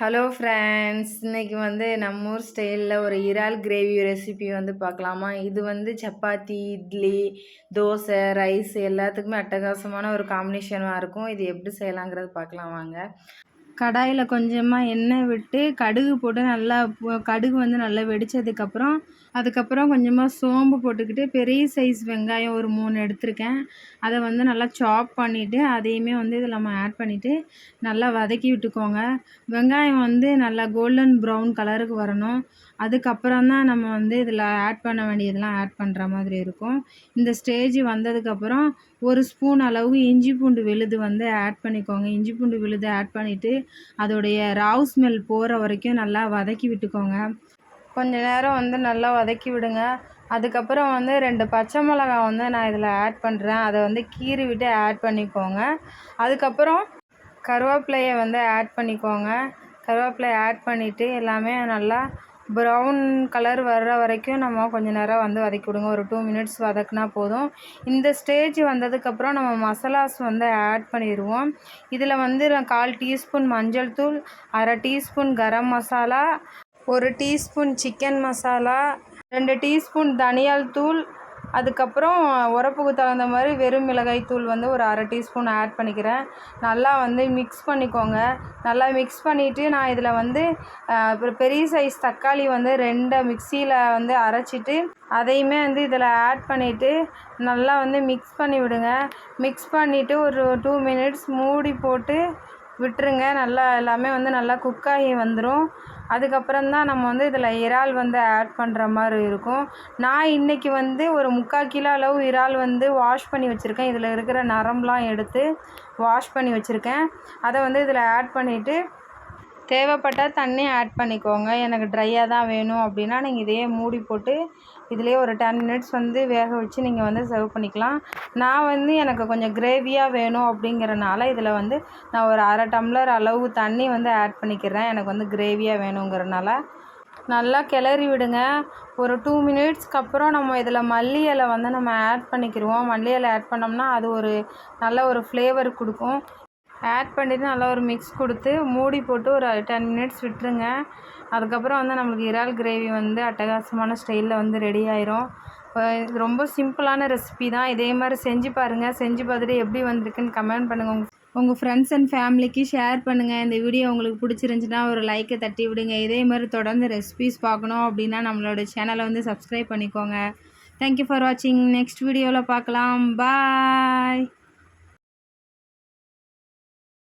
Hello friends இன்னைக்கு வந்து நம்ம ஊர் ஸ்டைலில் ஒரு இறால் கிரேவி ரெசிபி வந்து பார்க்கலாமா? இது வந்து சப்பாத்தி இட்லி தோசை ரைஸ் எல்லாத்துக்குமே அட்டகாசமான ஒரு காம்பினேஷனாக இருக்கும். இது எப்படி செய்யலாங்கிறது பார்க்கலாம் வாங்க. கடாயில் கொஞ்சமாக எண்ணெய் விட்டு கடுகு போட்டு நல்லா கடுகு வந்து நல்லா வெடிச்சதுக்கப்புறம் அதுக்கப்புறம் கொஞ்சமாக சோம்பு போட்டுக்கிட்டு பெரிய சைஸ் வெங்காயம் ஒரு மூணு எடுத்திருக்கேன். அதை வந்து நல்லா சாப் பண்ணிவிட்டு அதையுமே வந்து இதில் நம்ம ஆட் பண்ணிவிட்டு நல்லா வதக்கி விட்டுக்கோங்க. வெங்காயம் வந்து நல்லா கோல்டன் ப்ரௌன் கலருக்கு வரணும். அதுக்கப்புறம் தான் நம்ம வந்து இதில் ஆட் பண்ண வேண்டியதெல்லாம் ஆட் பண்ணுற மாதிரி இருக்கும். இந்த ஸ்டேஜ் வந்ததுக்கப்புறம் ஒரு ஸ்பூன் அளவு இஞ்சி பூண்டு விழுது வந்து ஆட் பண்ணிக்கோங்க. இஞ்சி பூண்டு விழுது ஆட் பண்ணிவிட்டு அதோடைய ராவ் ஸ்மெல் போகிற வரைக்கும் நல்லா வதக்கி விட்டுக்கோங்க. கொஞ்ச நேரம் வந்து நல்லா வதக்கி விடுங்க. அதுக்கப்புறம் வந்து ரெண்டு பச்சை மிளகாய் வந்து நான் இதில் ஆட் பண்ணுறேன் அதை வந்து கீறி விட்டு ஆட் பண்ணிக்கோங்க. அதுக்கப்புறம் கருவேப்பிலையை வந்து ஆட் பண்ணிக்கோங்க. கருவேப்பிலையை ஆட் பண்ணிவிட்டு எல்லாமே நல்லா ப்ரௌன் கலர் வர்ற வரைக்கும் நம்ம கொஞ்சம் நேரம் வந்து வதக்கி விடுங்க ஒரு டூ மினிட்ஸ் வதக்குனா போதும். இந்த ஸ்டேஜ் வந்ததுக்கப்புறம் நம்ம மசாலாஸ் வந்து ஆட் பண்ணிடுவோம். இதில் வந்து கால் டீஸ்பூன் மஞ்சள் தூள் அரை டீஸ்பூன் கரம் மசாலா ஒரு டீஸ்பூன் சிக்கன் மசாலா ரெண்டு டீஸ்பூன் தனியால் தூள் அதுக்கப்புறம் உரப்புக்கு தகுந்த மாதிரி வெறும் மிளகாய் தூள் வந்து ஒரு அரை டீஸ்பூன் ஆட் பண்ணிக்கிறேன். நல்லா வந்து மிக்ஸ் பண்ணிக்கோங்க. நல்லா மிக்ஸ் பண்ணிவிட்டு நான் இதில் வந்து பெரிய சைஸ் தக்காளி வந்து ரெண்டை மிக்சியில் வந்து அரைச்சிட்டு அதையுமே வந்து இதில் ஆட் பண்ணிவிட்டு நல்லா வந்து மிக்ஸ் பண்ணி விடுங்க. மிக்ஸ் பண்ணிவிட்டு ஒரு டூ மினிட்ஸ் மூடி போட்டு விட்டுருங்க. நல்லா எல்லாமே வந்து நல்லா குக் ஆகி வந்துடும் அதுக்கப்புறம் தான் நம்ம வந்து இதில் இறால் வந்து ஆட் பண்ணுற மாதிரி இருக்கும். நான் இன்றைக்கி வந்து ஒரு முக்கால் கிலோ அளவு இறால் வந்து வாஷ் பண்ணி வச்சுருக்கேன். இதில் இருக்கிற நரம்பெலாம் எடுத்து வாஷ் பண்ணி வச்சுருக்கேன். அதை வந்து இதில் ஆட் பண்ணிவிட்டு தேவைப்பட்டால் தண்ணி ஆட் பண்ணிக்கோங்க. எனக்கு ட்ரையாக தான் வேணும் அப்படின்னா நீங்கள் இதையே மூடி போட்டு இதுலேயே ஒரு டென் மினிட்ஸ் வந்து வேக வச்சு நீங்கள் வந்து சர்வ் பண்ணிக்கலாம். நான் வந்து எனக்கு கொஞ்சம் கிரேவியாக வேணும் அப்படிங்கிறனால இதில் வந்து நான் ஒரு அரை டம்ளர் அளவு தண்ணி வந்து ஆட் பண்ணிக்கிறேன். எனக்கு வந்து கிரேவியாக வேணுங்கிறனால. நல்லா கிளறி விடுங்க. ஒரு டூ மினிட்ஸ்க்கு அப்புறம் நம்ம இதில் மல்லி இலை வந்து நம்ம ஆட் பண்ணிக்கிடுவோம் மல்லி இலை ஆட் பண்ணோம்னா அது ஒரு நல்ல ஒரு ஃப்ளேவர் கொடுக்கும். ஆட் பண்ணிவிட்டு நல்லா ஒரு மிக்ஸ் கொடுத்து மூடி போட்டு ஒரு டென் மினிட்ஸ் விட்டுருங்க. அதுக்கப்புறம் வந்து நம்மளுக்கு இறால் கிரேவி வந்து அட்டகாசமான ஸ்டைலில் வந்து ரெடி ஆயிரும். இது ரொம்ப சிம்பிளான ரெசிபி தான். இதே மாதிரி செஞ்சு பாருங்கள் செஞ்சு பார்த்துட்டு எப்படி வந்திருக்குன்னு கமெண்ட் பண்ணுங்கள் உங்கள் உங்கள் ஃப்ரெண்ட்ஸ் அண்ட் ஃபேமிலிக்கு ஷேர் பண்ணுங்கள் இந்த வீடியோ உங்களுக்கு பிடிச்சிருந்துச்சுன்னா ஒரு லைக்கை தட்டி விடுங்க. இதே மாதிரி தொடர்ந்து ரெசிபிஸ் பார்க்கணும் அப்படின்னா நம்மளோட சேனலை வந்து சப்ஸ்கிரைப் பண்ணிக்கோங்க. தேங்க்யூ ஃபார் வாட்சிங் நெக்ஸ்ட் வீடியோவில் பார்க்கலாம். பாய்